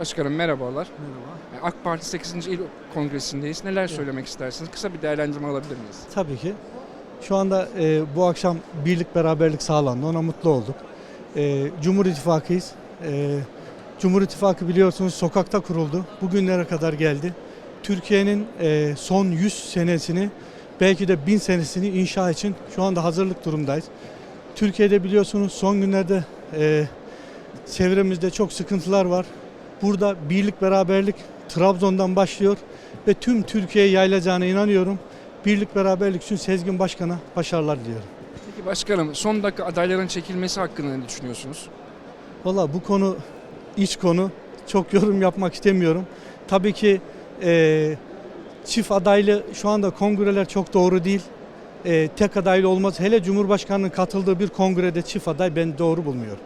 Başkanım merhabalar. Merhaba. AK Parti 8. İl Kongresi'ndeyiz. Neler söylemek istersiniz? Kısa bir değerlendirme alabilir miyiz? Tabii ki. Şu anda e, bu akşam birlik beraberlik sağlandı. Ona mutlu olduk. E, Cumhur İttifakı'yız. E, Cumhur İttifakı biliyorsunuz sokakta kuruldu. Bugünlere kadar geldi. Türkiye'nin e, son 100 senesini belki de 1000 senesini inşa için şu anda hazırlık durumdayız. Türkiye'de biliyorsunuz son günlerde e, çevremizde çok sıkıntılar var. Burada birlik beraberlik Trabzon'dan başlıyor ve tüm Türkiye'ye yayılacağına inanıyorum. Birlik beraberlik için Sezgin Başkan'a başarılar diliyorum. Peki başkanım son dakika adayların çekilmesi hakkında ne düşünüyorsunuz? Valla bu konu iç konu. Çok yorum yapmak istemiyorum. Tabii ki e, çift adaylı şu anda kongreler çok doğru değil. E, tek adaylı olmaz. Hele Cumhurbaşkanı'nın katıldığı bir kongrede çift aday ben doğru bulmuyorum.